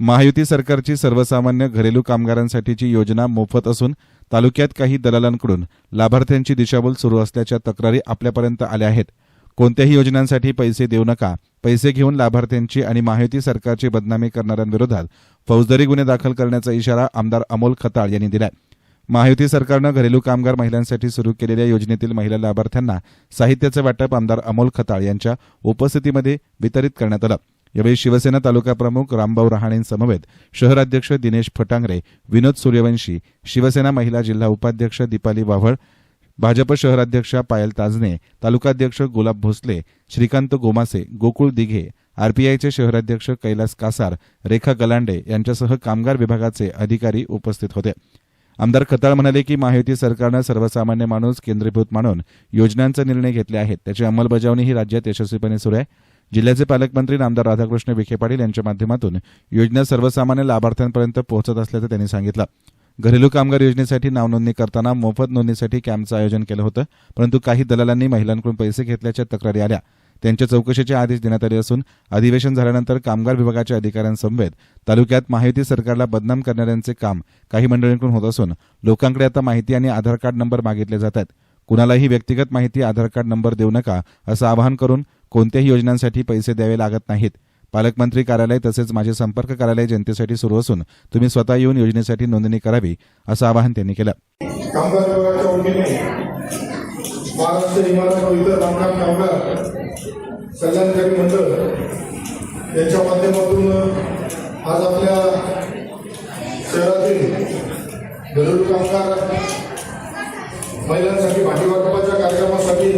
महायुती सरकारची सर्वसामान्य घरेलू कामगारांसाठीची योजना मोफत असून तालुक्यात काही दलालांकडून लाभार्थ्यांची दिशाभूल सुरू असल्याच्या तक्रारी आपल्यापर्यंत आल्या आहेत. कोणत्याही योजनांसाठी पैसे देऊ नका. पैसे घेऊन लाभार्थ्यांची आणि महायुती सरकारची बदनामी करणाऱ्यांविरोधात फौजदारी गुन्हे दाखल करण्याचा इशारा आमदार अमोल खताळ यांनी दिला महायुती सरकारनं घरेलू कामगार महिलांसाठी सुरू केलेल्या योजनेतील महिला लाभार्थ्यांना साहित्याचं वाटप आमदार अमोल खताळ यांच्या उपस्थितीमध्ये वितरित करण्यात आलं. यावेळी शिवसेना तालुका प्रमुख रामभाऊ रहाणेंसमवेत शहराध्यक्ष दिनेश फटांगरे विनोद सूर्यवंशी शिवसेना महिला जिल्हा उपाध्यक्ष दीपाली वाव्हळ भाजप शहराध्यक्षा पायल ताजने तालुकाध्यक्ष गुलाब भोसले श्रीकांत गोमासे गोकुळ दिघे आरपीआयचे शहराध्यक्ष कैलास कासार रेखा गलांडे यांच्यासह कामगार विभागाचे अधिकारी उपस्थित होते. आमदार खताळ म्हणाले की महायुती सरकारनं सर्वसामान्य माणूस केंद्रीभूत मानून योजनांचे निर्णय घेतले आहेत. त्याची अंमलबजावणी ही राज्यात यशस्वीपणे सुरू आहे. जिल्ह्याचे पालकमंत्री नामदार राधाकृष्ण विखे पाटील यांच्या माध्यमातून योजना सर्वसामान्य लाभार्थ्यांपर्यंत पोहोचत असल्याचं त्यांनी सांगितलं. घरेलू कामगार योजनेसाठी नावनोंदणी करताना मोफत नोंदणीसाठी कॅम्पचं आयोजन केलं होतं परंतु काही दलालांनी महिलांकडून पैसे घेतल्याच्या तक्रारी आल्या. त्यांच्या चौकशीचे आदेश देण्यात आले असून अधिवेशन झाल्यानंतर कामगार विभागाच्या अधिकाऱ्यांसमवेत तालुक्यात महायुती सरकारला बदनाम करणाऱ्यांचे काम काही मंडळींकडून होत असून लोकांकडे आता माहिती आणि आधार कार्ड नंबर मागितले जात आहेत. कुणालाही व्यक्तिगत माहिती आधार कार्ड नंबर देऊ नका असं आवाहन करून कोणत्याही योजनांसाठी पैसे द्यावे लागत नाहीत. पालकमंत्री कार्यालय तसेच माझे संपर्क कार्यालय जनतेसाठी सुरू असून तुम्ही स्वतः येऊन योजनेसाठी नोंदणी करावी असं आवाहन त्यांनी केलं. यांच्या माध्यमातून आज आपल्या शहरातील घरेलू कामगार महिलांसाठी भांडी वाटपाच्या कार्यक्रमासाठी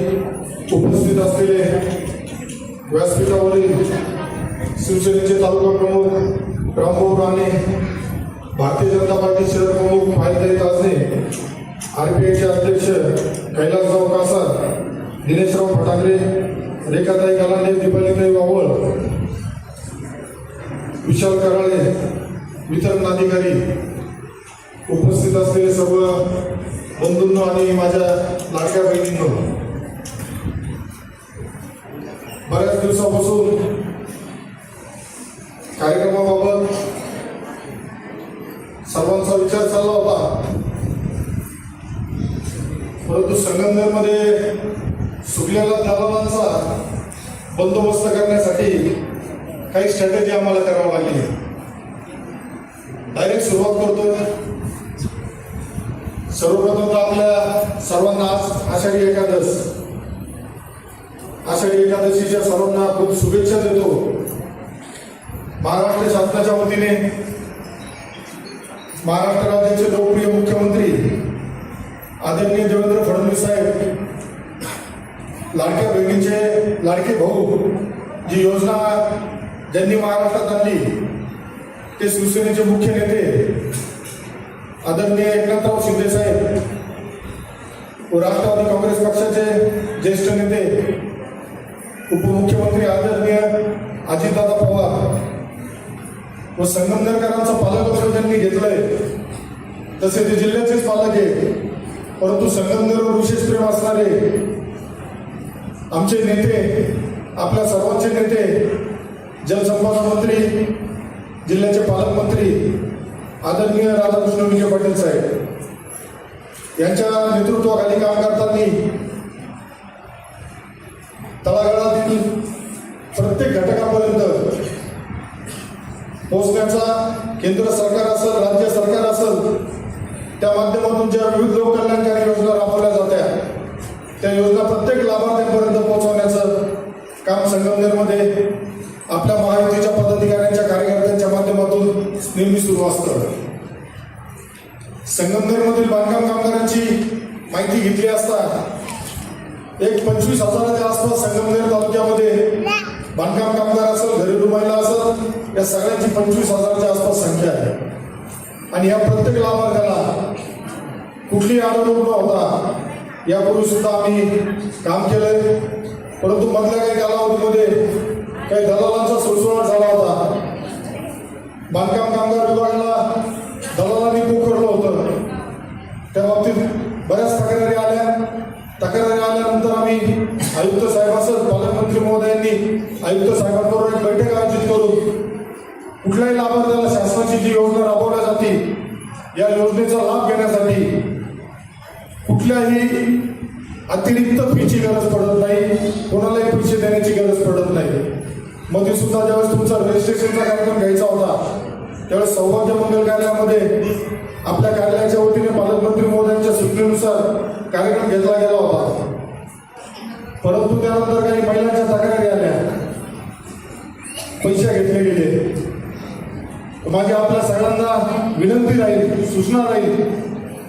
उपस्थित असलेले व्यासपीठावरील शिवसेनेचे तालुका प्रमुख रामभाऊ राणे भारतीय जनता पार्टी शहर प्रमुख फायदाई ताजने आरपीआयचे अध्यक्ष कैलासराव कासार दिनेशराव फटांगरे रेखाताई गलांडे दीपालीताई वावळ विशाल कराळे वितरण अधिकारी उपस्थित असलेले सर्व बंधूंनो आणि माझ्या लाडक्या बहिणींनो बऱ्याच दिवसापासून कार्यक्रमाबाबत सर्वांचा विचार चालला होता. परंतु संगमनेरमध्ये सुटलेल्या तलावांचा बंदोबस्त करण्यासाठी काही स्ट्रॅटेजी आम्हाला करावं लागली. डायरेक्ट सुरुवात करतोय. सर्वप्रथम तर आपल्या सर्वांना आज आषाढी एकादश. आषाढी एकादशीच्या सर्वांना खूप शुभेच्छा देतो. महाराष्ट्र शासनाच्या वतीने महाराष्ट्र राज्याचे लोकप्रिय मुख्यमंत्री आदरणीय देवेंद्र फडणवीस साहेब लाडक्या बहिणीचे लाडके भाऊ जी योजना ज्यांनी महाराष्ट्रात आणली ते शिवसेनेचे मुख्य नेते आदरणीय एकनाथराव शिंदे साहेब व राष्ट्रवादी काँग्रेस पक्षाचे ज्येष्ठ नेते उपमुख्यमंत्री आदरणीय अजितदादा पवार व संगमनेरकरांचं पालकत्व त्यांनी घेतलंय. तसे ते जिल्ह्याचेच पालक आहे परंतु संगमनेरवर विशेष प्रेम असणारे आमचे नेते आपल्या सर्वांचे नेते जलसंपदा मंत्री जिल्ह्याचे पालकमंत्री आदरणीय राधाकृष्ण विजय पाटील साहेब. यांच्या नेतृत्वाखाली काम करताना तळागाळातील प्रत्येक घटकापर्यंत पोहोचण्याचा केंद्र सरकार असेल राज्य सरकार असेल त्या माध्यमातून ज्या विविध लोककल्याणकारी योजना राबवल्या जात्या त्या योजना प्रत्येक लाभार्थ्यांपर्यंत पोहोचवण्याचं काम संगमनेरमध्ये आपल्या महायुतीच्या पदाधिकाऱ्यांच्या कार्यकर्त्यांच्या माध्यमातून नेहमी सुरू असतं. संगमनेरमधील बांधकाम कामगारांची माहिती घेतली असता एक पंचवीस हजाराच्या आसपास संगमनेर तालुक्यामध्ये बांधकाम कामगार असत घरेलू महिला असेल या सगळ्यांची पंचवीस हजाराच्या आसपास संख्या आहे. आणि या प्रत्येक लाभार्थ्याला कुठलीही आरोग्य न होता यापूर्वी सुद्धा आम्ही काम केलंय. परंतु मधल्या काही कालावधीमध्ये काही दलालांचा सुळसुळाट झाला होता. बांधकाम कामगार विभागाला दलालांनी पोखरलं होतं. त्या बाबतीत बऱ्याच तक्रारी आल्या. तक्रारी आयुक्त साहेबांसह पालकमंत्री महोदयांनी आयुक्त साहेबांबरोबर एक बैठक आयोजित करून कुठल्याही लाभार्थ्याला शासनाची जी योजना राबवल्या जाते या योजनेचा लाभ घेण्यासाठी कुठल्याही अतिरिक्त फीची गरज पडत नाही कोणालाही पैसे देण्याची गरज पडत नाही. मध्ये सुद्धा ज्यावेळेस तुमचा रजिस्ट्रेशनचा कार्यक्रम घ्यायचा होता त्यावेळेस सौभाग्य मंगल कार्यालयामध्ये आपल्या कार्यालयाच्या वतीने पालकमंत्री महोदयांच्या सूचनेनुसार कार्यक्रम घेतला गेला होता. परंतु त्यानंतर काही महिलांच्या तक्रारी आल्या. पैसे घेतले गेले. माझी आपल्या सगळ्यांना विनंती राहील सूचना राहील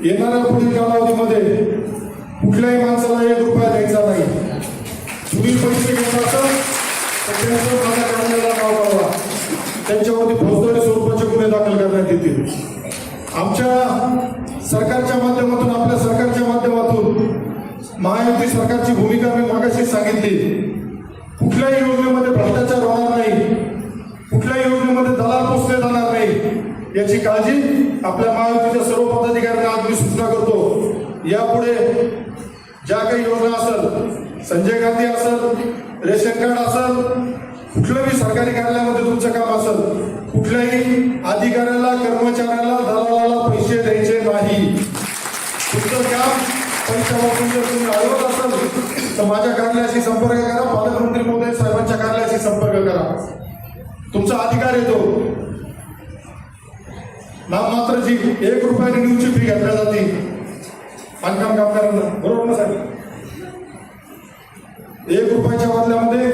येणाऱ्या पुढील कालावधीमध्ये कुठल्याही माणसाला एक रुपया द्यायचा नाही. तुम्ही पैसे घेत असाल तर त्यांचं माझ्या नाव त्यांच्यावरती फौजदारी स्वरूपाचे गुन्हे दाखल करण्यात येतील. आमच्या सरकारच्या माध्यमातून आपल्या सरकार महायुती सरकारची भूमिका मी मागाशी सांगितली. कुठल्याही योजनेमध्ये भ्रष्टाचार होणार नाही. कुठल्याही योजनेमध्ये दलाल पोचले जाणार नाही. याची काळजी आपल्या महायुतीच्या सर्व पदाधिकाऱ्यांना आज मी सूचना करतो. यापुढे ज्या काही योजना असेल संजय गांधी असेल रेशन कार्ड असेल कुठल्याही सरकारी कार्यालयामध्ये तुमचं काम असेल कुठल्याही अधिकाऱ्याला कर्मचाऱ्याला दलालाला पैसे द्यायचे नाही. तुमचं काम जर तुम्ही अडवत असाल तर माझ्या कार्यालयाशी संपर्क करा. पालकमंत्री महोदय साहेबांच्या कार्यालयाशी संपर्क करा. तुमचा अधिकार येतो नाममात्र जी एक रुपयाने न्यूजची फी घेतल्या जाते. बांधकाम कामगारांना. बरोबर ना साहेब? एक रुपयाच्या बदल्यामध्ये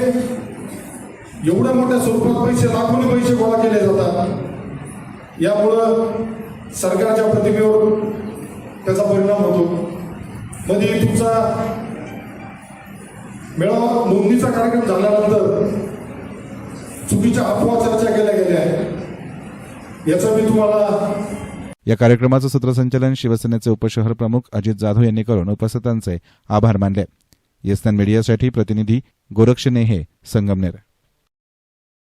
एवढ्या मोठ्या स्वरूपात पैसे लाखोनी पैसे गोळा केले जातात. यामुळं सरकारच्या प्रतिमेवर त्याचा परिणाम होतो. मध्ये तुमचा मेळावा नोंदणीचा कार्यक्रम झाल्यानंतर चुकीच्या अफवा चर्चा केल्या गेल्या आहेत. याचा मी तुम्हाला या कार्यक्रमाचं सूत्रसंचालन शिवसेनेचे उपशहर प्रमुख अजित जाधव यांनी करून उपस्थितांचे आभार मानले. येस्तान मीडियासाठी प्रतिनिधी गोरक्ष नेहे संगमनेर.